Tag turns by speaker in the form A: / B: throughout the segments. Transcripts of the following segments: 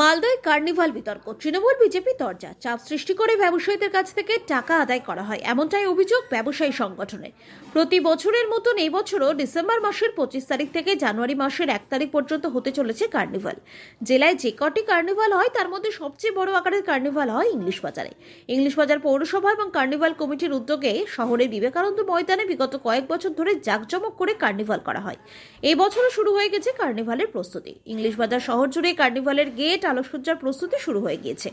A: মালদায় কার্নিভাল বিতর্ক। তৃণমূল বিজেপি তরজা। চাপ সৃষ্টি করে ব্যবসায়ীদের কাছ থেকে টাকা আদায় করা হয়। এমনটাই অভিযোগ ব্যবসায়ী সংগঠনের প্রতি বছরের মতন এই বছরও ডিসেম্বর মাসের পঁচিশ তারিখ থেকে জানুয়ারি মাসের এক তারিখ পর্যন্ত হতে চলেছে কার্নিভাল। জেলায় যে কটি কার্নিভাল হয়, তার মধ্যে সবচেয়ে বড় আকারের কার্নিভাল হয় ইংলিশ বাজারে। ইংলিশ বাজার পৌরসভা এবং কার্নিভাল কমিটির উদ্যোগে শহরের বিবেকানন্দ ময়দানে বিগত কয়েক বছর ধরে জাঁকজমক করে কার্নিভাল করা হয়। এই বছরও শুরু হয়ে গেছে কার্নিভালের প্রস্তুতি। ইংলিশ বাজার শহর জুড়ে কার্নিভালের গেট আলোকসজ্জার প্রস্তুতি শুরু হয়ে গিয়েছে।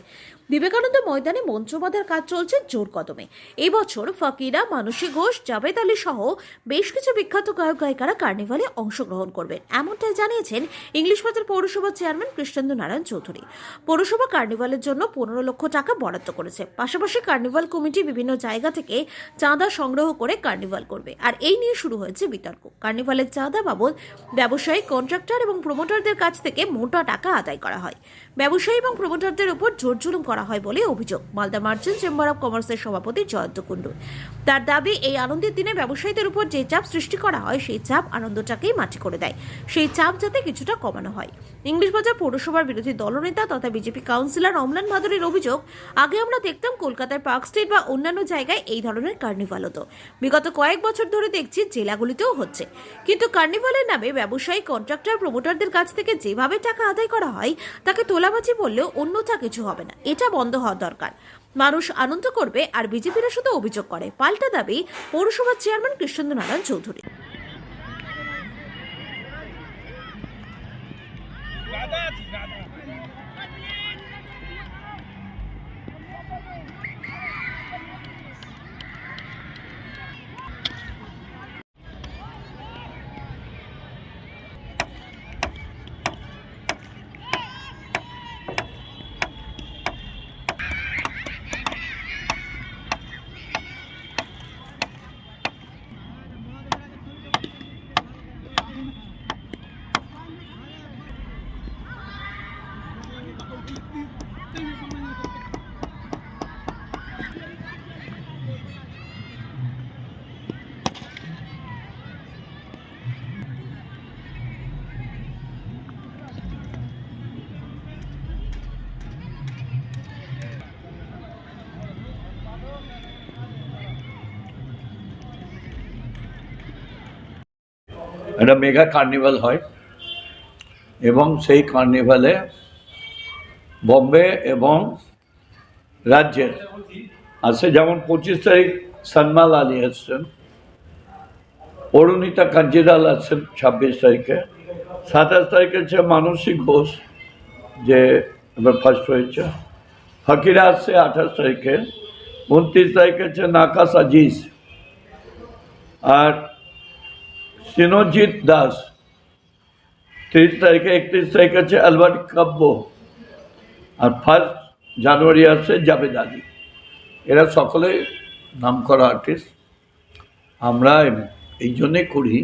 A: বিবেকানন্দ ময়দানে মঞ্চ বাঁধার কাজ চলছে জোর কদমে। এই বছর ফকিরা, মানসী ঘোষ, জাভেদ আলী সহ বেশ কিছু বিখ্যাত গায়ক, গায়িকারা কার্নিভালে অংশগ্রহণ করবেন এমনটাই জানিয়েছেন ইংলিশ বাজার পৌরসভার চেয়ারম্যান কৃষ্ণেন্দু নারায়ণ চৌধুরী। পৌরসভা কার্নিভালের জন্য পনেরো লক্ষ টাকা বরাদ্দ করেছে। পাশাপাশি কার্নিভাল কমিটি বিভিন্ন জায়গা থেকে চাঁদা সংগ্রহ করে কার্নিভাল করবে। আর এই নিয়ে শুরু হয়েছে বিতর্ক। কার্নিভালের চাঁদা বাবদ ব্যবসায়ী, কন্ট্রাক্টর এবং প্রমোটারদের কাছ থেকে মোটা টাকা আদায় করা হয়। ব্যবসায়ী এবং প্রমোটারদের উপর জোর জুলুম করা হয় বলে অভিযোগ। মালদা মার্চেন্ট চেম্বার অব কমার্সের সভাপতি জয়ন্ত কুণ্ডু। তার দাবি, এই আনন্দের দিনে ব্যবসায়ীদের উপর যে চাপ সৃষ্টি করা হয়, সেই চাপ আনন্দটাকেই মাটি করে দেয়। সেই চাপ যাতে কিছুটা কমানো হয়। ইংলিশ বাজার পৌরসভার বিরোধী দলনেতা তথা বিজেপি কাউন্সিলর অমলান ভাদুরীর অভিযোগ, আগে আমরা দেখতাম কলকাতার পার্ক স্ট্রিট বা অন্যান্য জায়গায় এই ধরনের কার্নিভাল হতো। বিগত কয়েক বছর ধরে দেখছি জেলাগুলিতেও হচ্ছে। কিন্তু কার্নিভালের নামে ব্যবসায়ী, কন্ট্রাক্টর, প্রমোটারদের কাছ থেকে যেভাবে টাকা আদায় করা হয়, তাকে তোলাবাজি বললেও অন্যথা কিছু হবে না। এটা বন্ধ হওয়া দরকার। মানুষ আনন্দ করবে আর বিজেপিরা শুধু অভিযোগ করে। পাল্টা দাবি পৌরসভার চেয়ারম্যান কৃষ্ণেন্দ্র নারায়ণ চৌধুরী।
B: একটা মেগা কার্নিভাল হয় এবং সেই কার্নিভালে বম্বে এবং রাজ্যের আছে যেমন পঁচিশ তারিখ সনমাল আলী আসছেন, অরুণিতা কাঞ্জিলাল আছেন ছাব্বিশ তারিখে। সাতাশ তারিখে হচ্ছে মানসী ঘোষ, যে এবার ফার্স্ট হয়েছে। ফকিরা আসছে আঠাশ তারিখে। উনত্রিশ তারিখে হচ্ছে নাকাস আজিজ। আর সিনজিৎ দাস, তিরিশ তারিখে, একত্রিশ তারিখ আছে আলবার্ট কাব্য আর ফার্স্ট জানুয়ারি আছে জাভেদ আলী। এরা সকলে নাম করা আর্টিস্ট আমরা এই জন্যে করি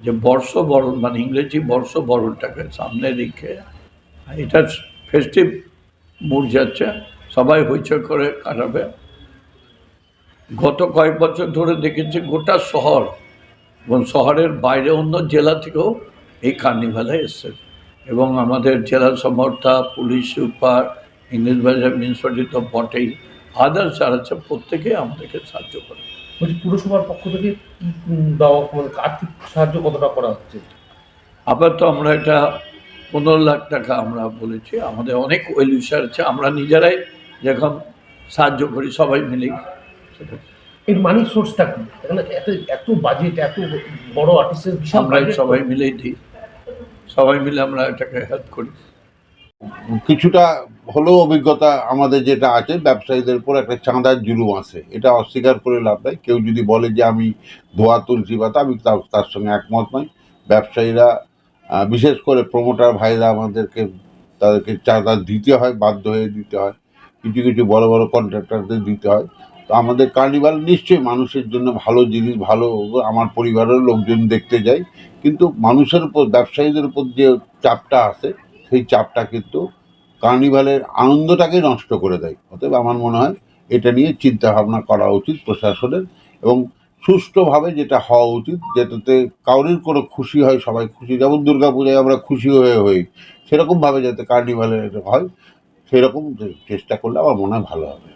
B: যে বর্ষ বরণ মানে ইংরেজি বর্ষ বরণটাকে সামনে রেখে, এটা ফেস্টিভ মুড যাচ্ছে, সবাই হইচই করে কাটাবে। গত কয়েক বছর ধরে দেখেছি গোটা শহর এবং শহরের বাইরে অন্য জেলা থেকেও এই কার্নিভালে এসছে। এবং আমাদের জেলা সমর্থা police super English Bazar municipality তো বটেই। আদার্স যারা আছে প্রত্যেকে আমাদেরকে সাহায্য করে।
C: বলছি পুরসভার পক্ষ থেকে দেওয়া মানে আর্থিক সাহায্য কতটা করা হচ্ছে?
B: আপাতত আমরা এটা পনেরো লাখ টাকা আমরা বলেছি। আমাদের অনেক ওয়েল আছে। আমরা নিজেরাই যখন সাহায্য করি সবাই মিলেই। সেটা
C: এর মানি সোর্সটা কি? এখানে এত এত বাজেট এত বড় আর্টিস্টের
B: আমরা সবাই মিলেই দিই। সবাই মিলে আমরা এটাকে হেল্প করি।
D: কিছুটা হলেও অভিজ্ঞতা আমাদের যেটা আছে ব্যবসায়ীদের উপর একটা চাঁদার জুলুম আছে। এটা অস্বীকার করে লাভ নাই। কেউ যদি বলে যে আমি ধোয়া তুলছি বা তা আমি তার সঙ্গে একমত নই। ব্যবসায়ীরা বিশেষ করে প্রমোটার ভাইরা আমাদেরকে তাদেরকে চাঁদা দিতে হয় বাধ্য হয়ে দিতে হয়। কিছু কিছু বড় বড় কন্ট্রাক্টরদের দিতে হয়। তো আমাদের কার্নিভাল নিশ্চয়ই মানুষের জন্য ভালো জিনিস, ভালো আমার পরিবারের লোকজন দেখতে যায়। কিন্তু মানুষের উপর, ব্যবসায়ীদের উপর যে চাপটা আছে, সেই চাপটা কিন্তু কার্নিভালের আনন্দটাকে নষ্ট করে দেয়। অতএব আমার মনে হয় এটা নিয়ে চিন্তা ভাবনা করা উচিত প্রশাসনের এবং সুষ্ঠুভাবে যেটা হওয়া উচিত, যেটাতে কাউরির কোনো খুশি হয়, সবাই খুশি। যেমন দুর্গা পূজায় আমরা খুশি হয়ে হই, সেরকমভাবে যাতে কার্নিভালের হয়, সেরকম চেষ্টা করলে আমার মনে হয় ভালো হবে।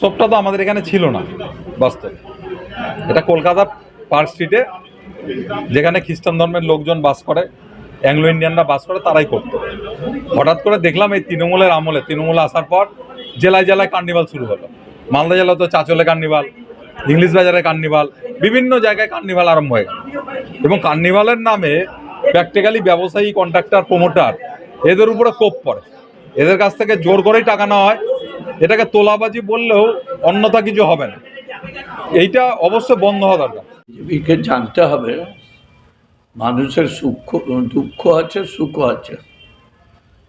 E: উৎসবটা তো আমাদের এখানে ছিল না, বাস্তবে। এটা কলকাতা পার্ক স্ট্রিটে, যেখানে খ্রিস্টান ধর্মের লোকজন বাস করে, অ্যাংলো ইন্ডিয়ানরা বাস করে, তারাই করতো। হঠাৎ করে দেখলাম এই তৃণমূলের আমলে, তৃণমূল আসার পর জেলায় জেলায় কার্নিভাল শুরু হলো। মালদা জেলা তো চাচলে কার্নিভাল ইংলিশ বাজারে কার্নিভাল বিভিন্ন জায়গায় কার্নিভাল আরম্ভ হয়ে গেল। এবং কার্নিভালের নামে প্র্যাকটিক্যালি ব্যবসায়ী কন্ট্রাক্টর প্রমোটার এদের উপরে কোপ পড়ে। এদের কাছ থেকে জোর করেই টাকা নেওয়া হয়। এটাকে তোলাবাজি বললেও অন্যথা কিছু হবে না। এইটা অবশ্যই বন্ধ হওয়া দরকার।
B: বিজেপিকে জানতে হবে, মানুষের সুখ, দুঃখ আছে, সুখ আছে।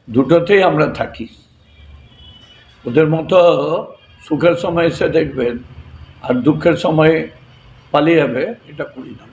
B: দুটোতেই আমরা থাকি। ওদের মতো সুখের সময় এসে দেখবেন, আর দুঃখের সময় পালিয়ে যাবে, এটা করি না।